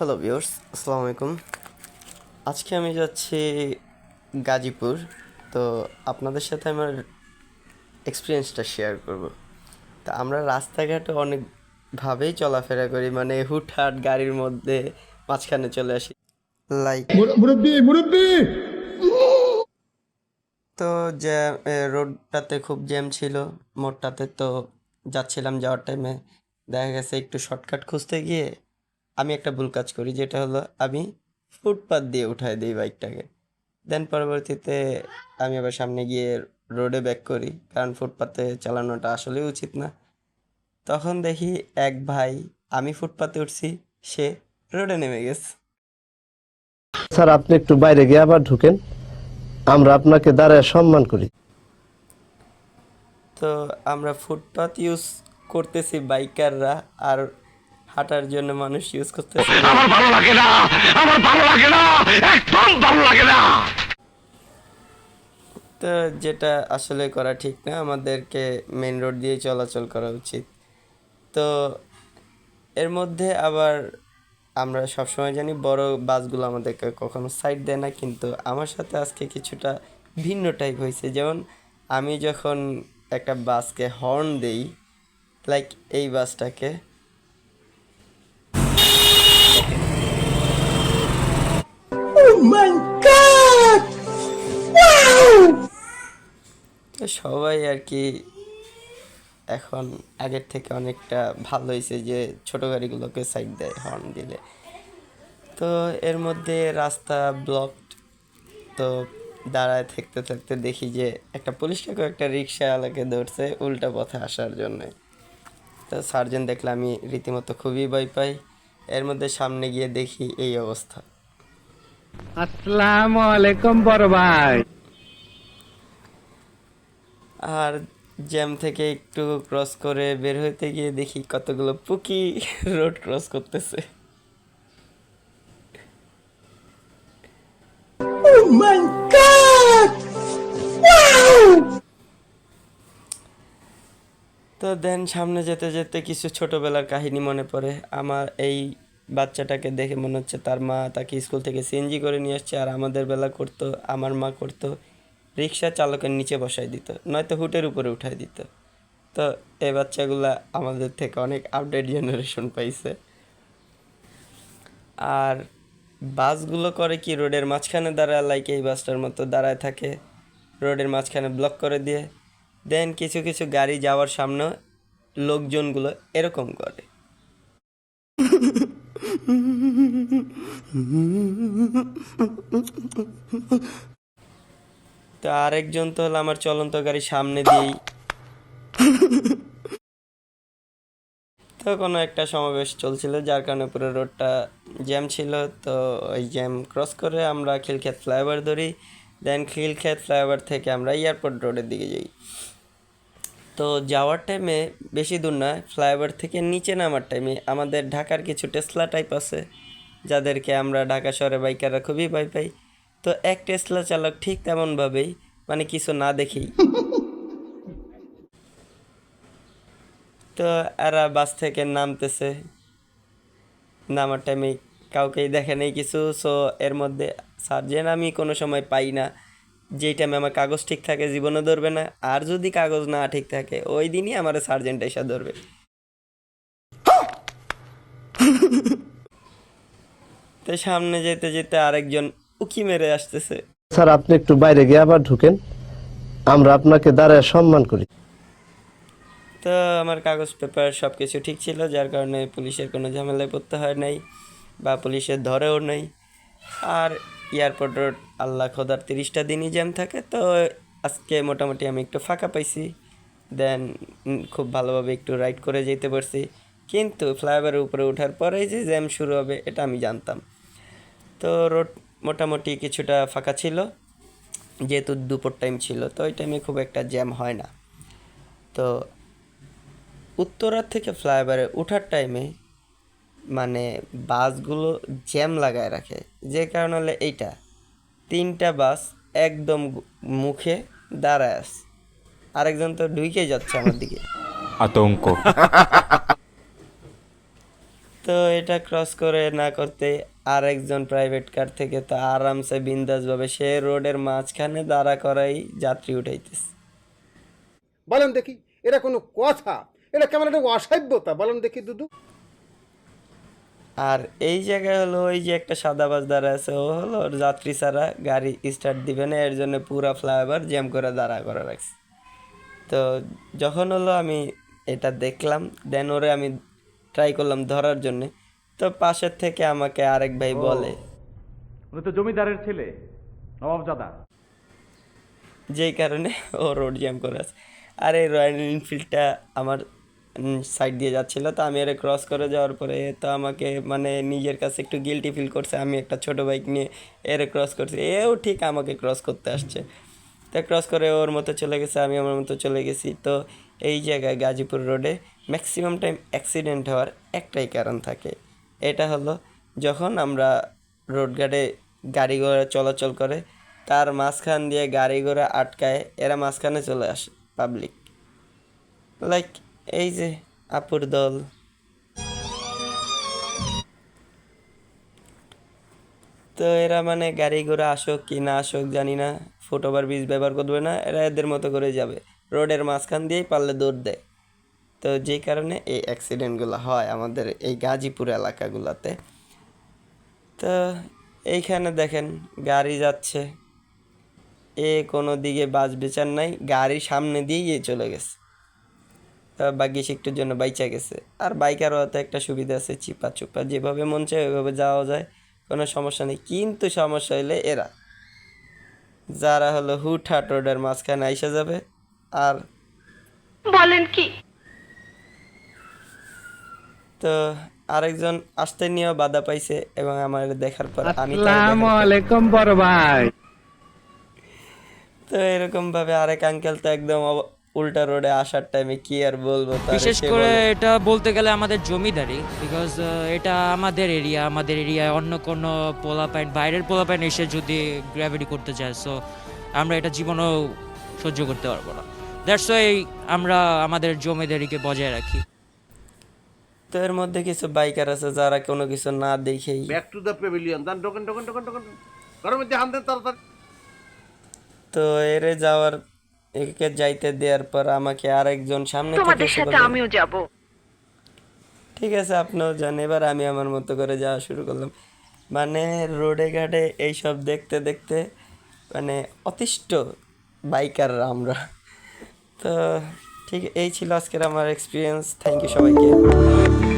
Hello viewers আসসালামু আলাইকুম আজকে আমি যাচ্ছি গাজীপুর। তো আপনাদের সাথে আমার এক্সপিরিয়েন্সটা শেয়ার করব। তা আমরা রাস্তাঘাটে অনেকভাবেই চলাফেরা করি। মানে হুটহাট গাড়ির মধ্যে মাঝখানে চলে আসি। লাইক তো জ্যাম রোডটাতে খুব জ্যাম ছিল মোড়টাতে তো যাচ্ছিলাম যাওয়ার টাইমে দেখা গেছে একটু শর্টকাট খুঁজতে গিয়ে আমি একটা ভুল কাজ করি যেটা হলো আমি ফুটপাথ দিয়ে উঠাই দিই বাইকটাকে। দেন পরবর্তীতে আমি আবার সামনে গিয়ে রোডে ব্যাক করি কারণ ফুটপাতে চালানোটা আসলেই উচিত না। তখন দেখি এক ভাই আমি ফুটপাতে উঠছি সে রোডে নেমে গেছে। স্যার আপনি একটু বাইরে গিয়ে আবার ঢুকেন আমরা আপনাকে দাঁড়ায় সম্মান করি। তো আমরা ফুটপাথ ইউজ করতেছি বাইকাররা আর হাঁটার জন্য মানুষ ইউজ করতেছে। আমার ভালো লাগে না আমার ভালো লাগে না একদম ভালো লাগে না। তো যেটা আসলে করা ঠিক না আমাদেরকে মেন রোড দিয়ে চলাচল করা উচিত। তো এর মধ্যে আবার আমরা সবসময় জানি বড় বাসগুলো আমাদেরকে কখনো সাইড দেয় না কিন্তু আমার সাথে আজকে কিছুটা ভিন্ন টাইপ হয়েছে। যেমন আমি যখন একটা বাসকে হর্ন দেই লাইক এই বাসটাকে সবাই আর কি এখন আগের থেকে অনেকটা ভালো হয়েছে যে ছোটো গাড়িগুলোকে সাইড দেয় হর্ন দিলে। তো এর মধ্যে রাস্তা ব্লকড তো দাঁড়ায় থাকতে থাকতে দেখি যে একটা পুলিশ কাকু একটা রিক্সাওয়ালাকে ধরছে উল্টা পথে আসার জন্যে। তো সার্জেন দেখলে আমি রীতিমতো খুবই ভয় পাই। এর মধ্যে সামনে গিয়ে দেখি এই অবস্থা। আসসালামু আলাইকুম বড় ভাই। আর জ্যাম থেকে একটু ক্রস করে বের হইতে গিয়ে দেখি কতগুলো পুকি রোড ক্রস করতেছে। তো দেন সামনে যেতে যেতে কিছু ছোটবেলার কাহিনী মনে পড়ে। আমার এই বাচ্চাটাকে দেখে মনে হচ্ছে তার মা তাকে স্কুল থেকে সিএনজি করে নিয়ে আসছে আর আমাদের বেলা করতো আমার মা করতো। রিক্সা চালকের নিচে বসাই দিত, নয়তো হুটের উপরে উঠাই দিত। তো এই বাচ্চাগুলা আমাদের থেকে অনেক আপডেট জেনারেশন পাইছে। আর বাসগুলো করে কি রোডের মাঝখানে দাঁড়ায় লাইক এই বাসটার মতো দাঁড়ায় থাকে, রোডের মাঝখানে ব্লক করে দিয়ে দেন কিছু কিছু গাড়ি যাওয়ার সামনে লোকজনগুলো এরকম করে। তো আরেকজন তো হলো আমার চলন্ত গাড়ি সামনে দিয়েই। তো কোনো একটা সমাবেশ চলছিল, যার কারণে পুরো রোডটা জ্যাম ছিল। তো ওই জ্যাম ক্রস করে আমরা খিলক্ষেত ফ্লাইওভার ধরি, দেন খিলক্ষেত ফ্লাইওভার থেকে আমরা এয়ারপোর্ট রোডের দিকে যাই। তো যাওয়ার টাইমে বেশি দূর না, ফ্লাইওভার থেকে নিচে নামার টাইমে আমাদের ঢাকার কিছু টেসলা টাইপ আছে, যাদেরকে আমরা ঢাকা শহরে বাইকাররা খুবই ভয় পাই। তো এক টেসলা চালক ঠিক তেমনভাবেই মানে কিছু না দেখেই। তো এরা বাস থেকে নামতেছে। নামার টাইমে কাউকেই দেখে নেই কিছু সো এর মধ্যে সার্জেন আমি কোনো সময় পাই না, যেই টাইমে আমার কাগজ ঠিক থাকে জীবনে ধরবে না, আর যদি কাগজ না ঠিক থাকে, ওই দিনই আমার সার্জেন্ট এসে ধরবে। তো সামনে যেতে যেতে আরেকজন উকি মেরে আসতেছে। স্যার আপনি একটু বাইরে গিয়ে আবার ঢুকেন। আমরা আপনাকে দাঁড়ায় সম্মান করি। তো আমার কাগজ পেপার সব কিছু ঠিক ছিল যার কারণে পুলিশের কোনো ঝামেলায় পড়তে হয় নাই বা পুলিশের ধরেও নাই। আর এয়ারপোর্ট রোড আল্লাহ খোদার তিরিশটা দিনই জ্যাম থাকে তো আজকে মোটামুটি আমি একটু ফাঁকা পাইছি। দেন খুব ভালোভাবে একটু রাইড করে যেতে পারছি। কিন্তু ফ্লাইওভারের উপরে ওঠার পরেই যে জ্যাম শুরু হবে এটা আমি জানতাম। তো রোড মোটামুটি কিছুটা ফাঁকা ছিল, যেহেতু দুপুর টাইম ছিল, তো ওই টাইমে খুব একটা জ্যাম হয় না। তো উত্তরার থেকে ফ্লাইওভারে ওঠার টাইমে মানে বাসগুলো জ্যাম লাগায় রাখে, যে কারণ হলে এইটা। তিনটা বাস একদম মুখে দাঁড়ায় আছে। আরেকজন তো ঢুকে যাচ্ছে আমার দিকে। আতঙ্ক। তো এটা ক্রস করে না করতে আর একজন প্রাইভেট কার থেকে তো আরামসে বিন্দাসভাবে সে রোডের মাঝখানে দাঁড়া করাই যাত্রী উঠাইতেছে। বলেন দেখি এটা কোনো কথা? এটা কেমন একটা অসভ্যতা বলেন দেখি দুদু। আর এই জায়গায় হলো ওই যে একটা সাদা বাস দাঁড়া আছে ও হলো যাত্রী ছাড়া গাড়ি স্টার্ট দিবে না এর জন্য পুরা ফ্লাইওভার জ্যাম করে দাঁড়া করে রাখছে। তো যখন হলো আমি এটা দেখলাম দেন ওরে আমি ট্রাই করলাম ধরার জন্যে। তো পাশের থেকে আমাকে আরেক ভাই বলে। উনি তো জমিদারের ছেলে নবাবজাদা। যেই কারণে ও রোড জ্যাম করে আছে। আর এই রয়্যাল এনফিল্ডটা আমার সাইড দিয়ে যাচ্ছিল তো আমি এর ক্রস করে যাওয়ার পরে তো আমাকে মানে নিজের কাছে একটু গিলটি ফিল করছে। আমি একটা ছোট বাইক নিয়ে এর ক্রস করছি। এও ঠিক আমাকে ক্রস করতে আসছে। তো ক্রস করে ওর মতো চলে গেছে আমি আমার মতো চলে গেছি। তো এই জায়গায় গাজীপুর রোডে ম্যাক্সিমাম টাইম অ্যাক্সিডেন্ট হওয়ার একটাই কারণ থাকে। এটা হলো, যখন আমরা রোড গার্ডে গাড়ি ঘোড়া চলাচল করে, তার মাঝখান দিয়ে গাড়ি ঘোড়া আটকায়, এরা মাঝখানে চলে আসে পাবলিক লাইক এই যে আপুর দল। তো এরা মানে গাড়ি ঘোড়া আসুক কি না আসুক জানি না ফুটওভার ব্রিজ ব্যবহার করবে না, এরা এদের মতো করে যাবে। রোডের মাঝখান দিয়েই পারলে দৌড় দেয়। তো যেই কারণে এই অ্যাক্সিডেন্টগুলো হয় আমাদের এই গাজীপুর এলাকাগুলোতে। তো এইখানে দেখেন গাড়ি যাচ্ছে। এ কোনো দিকে বাস বিচার নাই, গাড়ি সামনে দিয়েই চলে গেছে। বাকি একটুর জন্য বাইচা গেছে। আর বাইকারও তো একটা সুবিধা আছে চিপা চুপা যেভাবে মন চায় ওইভাবে যাওয়া যায়, কোনো সমস্যা নেই। কিন্তু সমস্যা হইলে এরা, যারা হলো হুটহাট রোডের মাঝখানে আইসা যাবে আর বলেন কি? তো আরেকজন আসতে নিয়েও বাধা পাইছে এবং আমার দেখার পর আমি আসসালামু আলাইকুম বড় ভাই। তো এরকম ভাবে আরেক আঙ্কেল তো একদম উল্টা রোডে আসার টাইমে কি আর বলব বিশেষ করে এটা বলতে গেলে আমাদের জমিদারি বিকজ এটা আমাদের এরিয়া আমাদের এরিয়ায় অন্য কোনো পোলাপাইন বাইরের পোলা পোলাপাইন এসে যদি গ্র্যাভিটি করতে চায় সো আমরা এটা জীবনেও সহ্য করতে পারব না। দ্যাটস ওয়াই আমরা আমাদের জমিদারিকে বজায় রাখি। তো এর মধ্যে কিছু বাইকার আছে যারা কোনো কিছু না দেখেই ব্যাক টু দ্য পেভিলিয়ন যান ঢোকেন ঢোকেন ঢোকেন ঢোকেন। ঘরের মধ্যে হান দেন তাড়াতাড়ি। তো এরে যাওয়ার একে যাইতে দেওয়ার পর আমাকে আরেকজন সামনে থেকে তোমাদের সাথে আমিও যাব। ঠিক আছে আপনিও যান। এবার আমি আমার মতো করে যাওয়া শুরু করলাম। মানে রোডে ঘাটে এইসব দেখতে দেখতে মানে অতিষ্ঠ বাইকাররা আমরা। তো ঠিক এই ছিল আজকের আমার এক্সপিরিয়েন্স থ্যাংক ইউ সবাইকে।